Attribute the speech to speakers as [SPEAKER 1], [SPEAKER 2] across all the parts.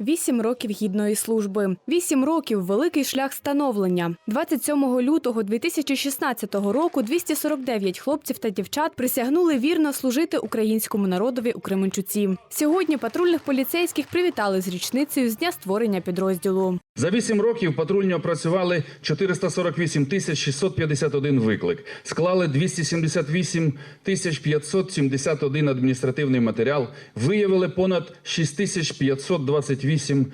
[SPEAKER 1] Вісім років гідної служби, вісім років великий шлях становлення. 27 лютого 2016 року 249 хлопців та дівчат присягнули вірно служити українському народові у Кременчуці. Сьогодні патрульних поліцейських привітали з річницею з дня створення підрозділу.
[SPEAKER 2] За 8 років патрульні опрацювали 448 тисяч 651 виклик, склали 278 тисяч 571 адміністративний матеріал, виявили понад 6 тисяч 528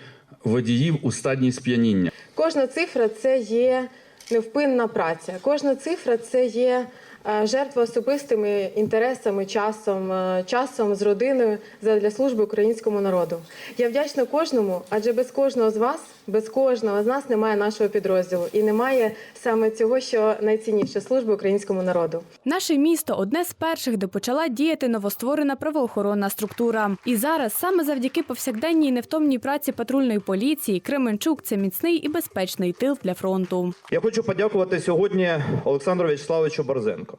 [SPEAKER 2] водіїв у стадії сп'яніння.
[SPEAKER 3] Кожна цифра це є невпинна праця. Кожна цифра це є е, жертва особистими інтересами, часом, е, часом з родиною для служби українському народу. Я вдячна кожному, адже без кожного з вас, без кожного з нас немає нашого підрозділу і немає саме цього, що найцінніше служби українському народу.
[SPEAKER 1] Наше місто одне з перших, де почала діяти новостворена правоохоронна структура. І зараз саме завдяки повсякденній і невтомній праці патрульної поліції Кременчук це міцний і безпечний тил для фронту.
[SPEAKER 4] Я хочу подякувати сьогодні Олександру В'ячеславовичу Борзенко,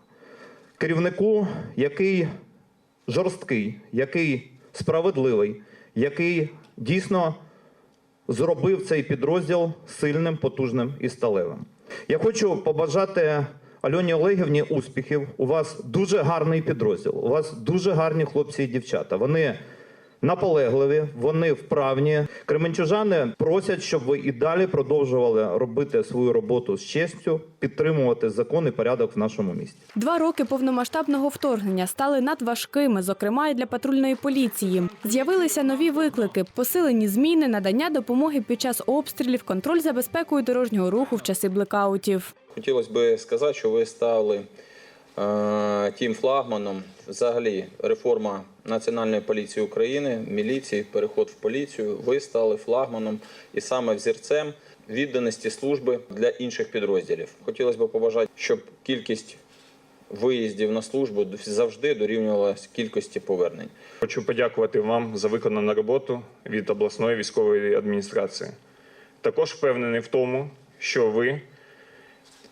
[SPEAKER 4] керівнику, який жорсткий, який справедливий, який дійсно зробив цей підрозділ сильним, потужним і сталевим. Я хочу побажати Альоні Олегівні успіхів. У вас дуже гарний підрозділ. У вас дуже гарні хлопці і дівчата. Вони наполегливі, вони вправні. Кременчужани просять, щоб ви і далі продовжували робити свою роботу з честю, підтримувати закон і порядок в нашому місті.
[SPEAKER 1] Два роки повномасштабного вторгнення стали надважкими, зокрема і для патрульної поліції. З'явилися нові виклики, посилені зміни, надання допомоги під час обстрілів, контроль за безпекою дорожнього руху в часи блекаутів.
[SPEAKER 5] Хотілося б сказати, що ви стали тим флагманом. Взагалі, реформа Національної поліції України, міліції, переход в поліцію. Ви стали флагманом і саме взірцем відданості служби для інших підрозділів. Хотілося б побажати, щоб кількість виїздів на службу завжди дорівнювала кількості повернень.
[SPEAKER 6] Хочу подякувати вам за виконану роботу від обласної військової адміністрації. Також впевнений в тому, що ви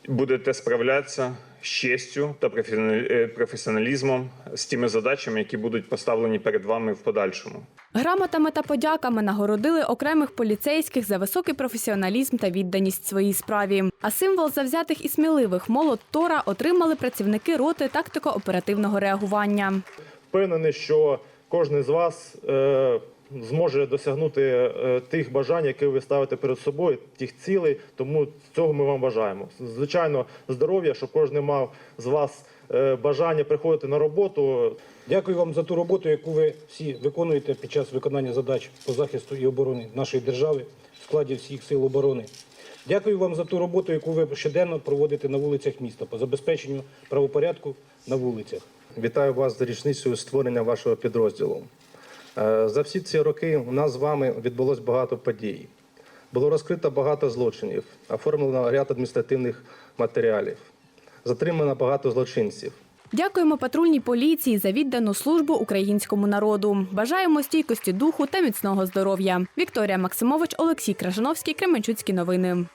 [SPEAKER 6] будете справлятися з честю та е, професіоналізмом з тими задачами, які будуть поставлені перед вами в подальшому.
[SPEAKER 1] Грамотами та подяками нагородили окремих поліцейських за високий професіоналізм та відданість своїй справі. А символ завзятих і сміливих молот Тора отримали працівники роти тактико-оперативного реагування.
[SPEAKER 7] впевнений, що кожен з вас е, зможе досягнути е, тих бажань, які ви ставите перед собою, тих цілей. Тому цього ми вам бажаємо. Звичайно, здоров'я, щоб кожен мав з вас е, бажання приходити на роботу.
[SPEAKER 8] Дякую вам за ту роботу, яку ви всі виконуєте під час виконання задач по захисту і оборони нашої держави в складі всіх сил оборони. Дякую вам за ту роботу, яку ви щоденно проводите на вулицях міста по забезпеченню правопорядку на вулицях.
[SPEAKER 7] Вітаю вас з річницею створення вашого підрозділу. Е, За всі ці роки у нас з вами відбулось багато подій. Було розкрито багато злочинів, оформлено ряд адміністративних матеріалів, затримано багато злочинців.
[SPEAKER 1] Дякуємо патрульній поліції за віддану службу українському народу. Бажаємо стійкості духу та міцного здоров'я. Вікторія Максимович, Олексій Кражановський, Кременчуцькі новини.